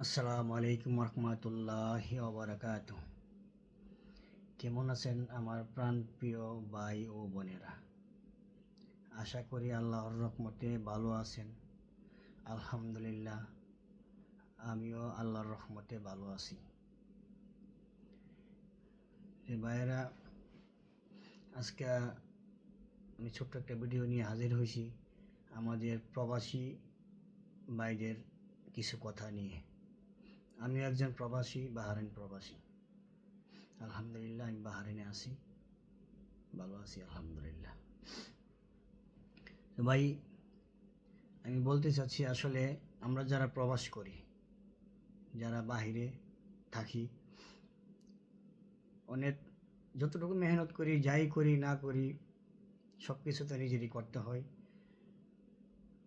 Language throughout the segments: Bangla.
আসসালামু আলাইকুম রহমতুল্লাহ ওবরাকাত কেমন আছেন আমার প্রাণপ্রিয় ভাই ও বোনেরা? আশা করি আল্লাহর রহমতে ভালো আছেন। আলহামদুলিল্লাহ, আমিও আল্লাহর রহমতে ভালো আছি। ভাইয়েরা, আজকে আমি ছোট্ট একটা ভিডিও নিয়ে হাজির হয়েছি আমাদের প্রবাসী ভাইদের কিছু কথা নিয়ে। আমি একজন প্রবাসী বাহারেন প্রবাসী। আলহামদুলিল্লাহ, আমি বাহারিনে আছি। ভালো আছি, আলহামদুলিল্লাহ। ভাই, আমি বলতে চাচ্ছি আসলে আমরা যারা প্রবাস করি, যারা বাহিরে থাকি, অনেক যতটুকু মেহনত করি, যাই করি, না করি সব কিছু তো নিজেরই করতে হয়।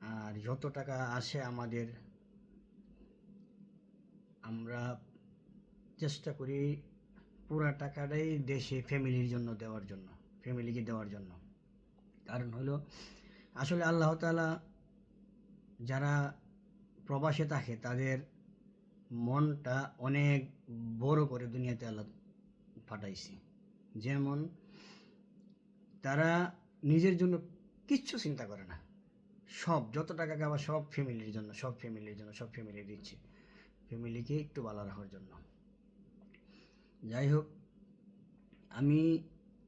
আর যত টাকা আসে আমাদের আমরা চেষ্টা করি পুরা টাকাটাই দেশে ফ্যামিলির জন্য দেওয়ার জন্য, ফ্যামিলিকে দেওয়ার জন্য। কারণ হলো, আসলে আল্লাহ তালা যারা প্রবাসে থাকে, তাদের মনটা অনেক বড় করে দুনিয়াতে আল্লাহ পাঠাইছে। যেমন, তারা নিজের জন্য কিচ্ছু চিন্তা করে না। সব, যত টাকা খাবার সব ফ্যামিলির জন্য, সব ফ্যামিলির জন্য, সব ফ্যামিলি দিচ্ছে। ফ্যামিলিকে একটু ভালো রাখার জন্য। যাই হোক আমি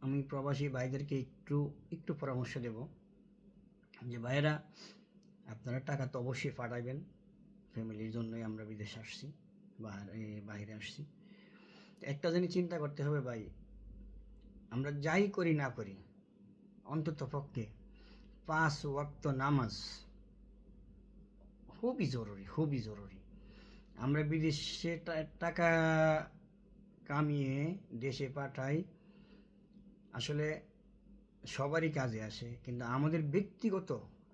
আমি প্রবাসী ভাইদেরকে একটু একটু পরামর্শ দেব যে, ভাইয়েরা, আপনারা টাকা তো অবশ্যই পাঠাইবেন ফ্যামিলির জন্যই আমরা বিদেশে আসছি বাইরে আসছি। একটা জিনিস চিন্তা করতে হবে ভাই, আমরা যাই করি না করি, অন্তত পক্ষে পাঁচ ওয়াক্ত নামাজ খুবই জরুরি খুবই জরুরি। আমরা বিদেশে টাকা কামিয়ে দেশে পাঠাই। আসলে সবারই কাজে আসে, কিন্তু আমাদের ব্যক্তিগত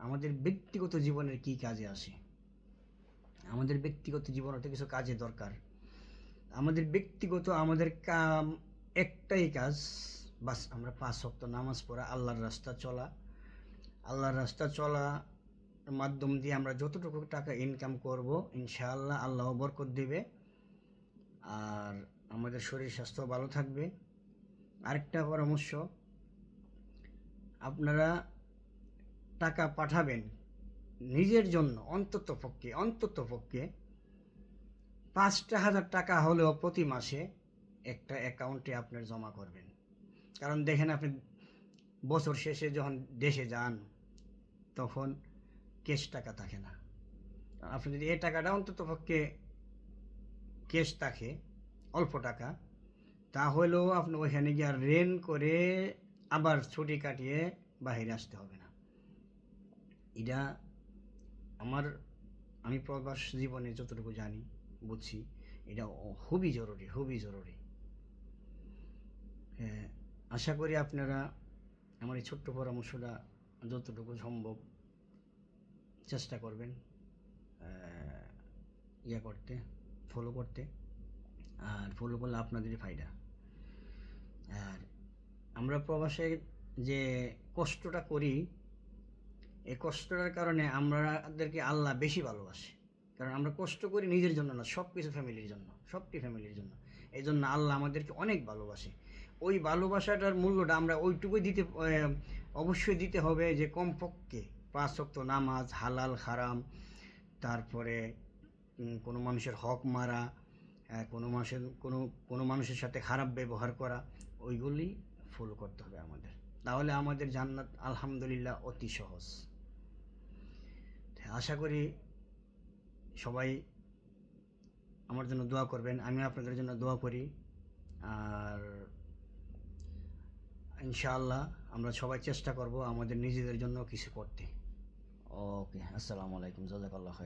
আমাদের ব্যক্তিগত জীবনের কি কাজে আসে? আমাদের ব্যক্তিগত জীবনে তো কিছু কাজে দরকার। আমাদের ব্যক্তিগত, আমাদের কাম, একটাই কাজ, বাস আমরা পাঁচ সপ্তাহ নামাজ পড়া, আল্লাহর রাস্তা চলা। আল্লাহর রাস্তা চলা মাধ্যম দিয়ে আমরা যতটুকু টাকা ইনকাম করব, ইনশাআল্লাহ আল্লাহ বরকত দিবে। আর আমাদের শরীর স্বাস্থ্য ভালো থাকবে। আরেকটা পরামর্শ, আপনারা টাকা পাঠাবেন নিজের জন্য, অন্তত পক্ষে অন্তত পক্ষে পাঁচটা হাজার টাকা হলেও প্রতি মাসে একটা অ্যাকাউন্টে আপনার জমা করবেন। কারণ দেখেন আপনি বছর শেষে যখন দেশে যান, তখন ক্যাশ টাকা থাকে না। আপনি যদি এ টাকাটা অন্তত পক্ষে ক্যাশ থাকে অল্প টাকা। তাহলেও আপনি ওইখানে গিয়ে আর রেন করে আবার ছুটি কাটিয়ে বাহিরে আসতে হবে না। এটা আমার আমি প্রবাস জীবনে যতটুকু জানি বুঝছি এটা খুবই জরুরি খুবই জরুরি। হ্যাঁ, আশা করি আপনারা আমার এই ছোট্ট পরামর্শটা যতটুকু সম্ভব চেষ্টা করবেন ইয়ে করতে ফলো করতে, আর ফলো করলে আপনাদেরই ফায়দা। আর আমরা প্রবাসে যে কষ্টটা করি, এই কষ্টটার কারণে আমাদেরকে আল্লাহ বেশি ভালোবাসে। কারণ আমরা কষ্ট করি নিজের জন্য না সব কিছু ফ্যামিলির জন্য, সবটি ফ্যামিলির জন্য। এই জন্য আল্লাহ আমাদেরকে অনেক ভালোবাসে। ওই ভালোবাসাটার মূল্যটা আমরা ওইটুকুই দিতে অবশ্যই দিতে হবে যে কমপক্ষে পাঁচ শক্ত নামাজ, হালাল, হারাম, তারপরে কোনো মানুষের হক মারা কোনো মানুষের, কোনো কোনো মানুষের সাথে খারাপ ব্যবহার করা, ওইগুলি ফলো করতে হবে আমাদের। তাহলে আমাদের জান্নাত আলহামদুলিল্লাহ অতি সহজ। আশা করি সবাই আমার জন্য দোয়া করবেন আমি আপনাদের জন্য দোয়া করি। আর ইনশাআল্লাহ আমরা সবাই চেষ্টা করব আমাদের নিজেদের জন্য কিছু করতে। ওকে আসসালামু আলাইকুম জাজাকাল্লাহ খায়ের